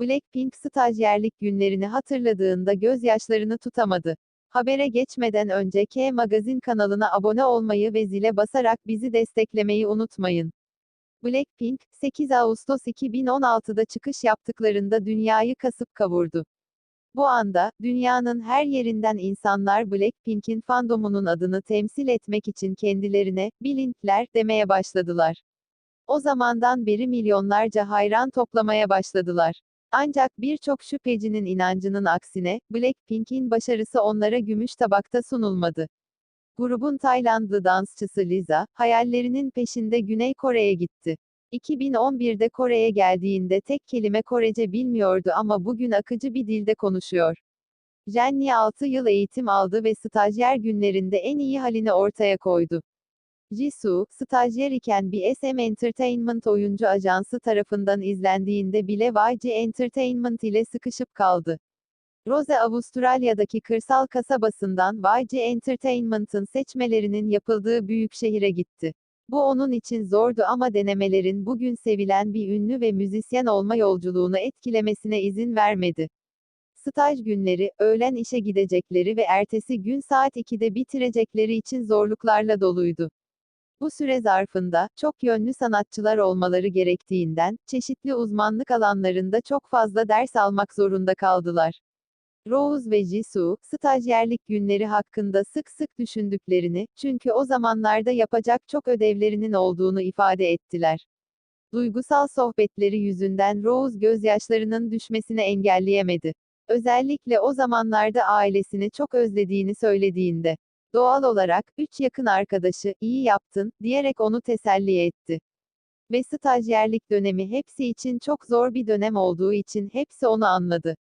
Blackpink stajyerlik günlerini hatırladığında gözyaşlarını tutamadı. Habere geçmeden önce K Magazin kanalına abone olmayı ve zile basarak bizi desteklemeyi unutmayın. Blackpink, 8 Ağustos 2016'da çıkış yaptıklarında dünyayı kasıp kavurdu. Bu anda, dünyanın her yerinden insanlar Blackpink'in fandomunun adını temsil etmek için kendilerine, Blinkler, demeye başladılar. O zamandan beri milyonlarca hayran toplamaya başladılar. Ancak birçok şüphecinin inancının aksine, Blackpink'in başarısı onlara gümüş tabakta sunulmadı. Grubun Taylandlı dansçısı Lisa, hayallerinin peşinde Güney Kore'ye gitti. 2011'de Kore'ye geldiğinde tek kelime Korece bilmiyordu ama bugün akıcı bir dilde konuşuyor. Jennie 6 yıl eğitim aldı ve stajyer günlerinde en iyi halini ortaya koydu. Jisoo, stajyer iken bir SM Entertainment oyuncu ajansı tarafından izlendiğinde bile YG Entertainment ile sıkışıp kaldı. Rose Avustralya'daki kırsal kasabasından YG Entertainment'ın seçmelerinin yapıldığı büyük şehire gitti. Bu onun için zordu ama denemelerin bugün sevilen bir ünlü ve müzisyen olma yolculuğunu etkilemesine izin vermedi. Staj günleri, öğlen işe gidecekleri ve ertesi gün saat 2'de bitirecekleri için zorluklarla doluydu. Bu süre zarfında, çok yönlü sanatçılar olmaları gerektiğinden, çeşitli uzmanlık alanlarında çok fazla ders almak zorunda kaldılar. Rose ve Jisoo, stajyerlik günleri hakkında sık sık düşündüklerini, çünkü o zamanlarda yapacak çok ödevlerinin olduğunu ifade ettiler. Duygusal sohbetleri yüzünden Rose gözyaşlarının düşmesini engelleyemedi. Özellikle o zamanlarda ailesini çok özlediğini söylediğinde. Doğal olarak, üç yakın arkadaşı, iyi yaptın, diyerek onu teselli etti. Ve stajyerlik dönemi hepsi için çok zor bir dönem olduğu için hepsi onu anladı.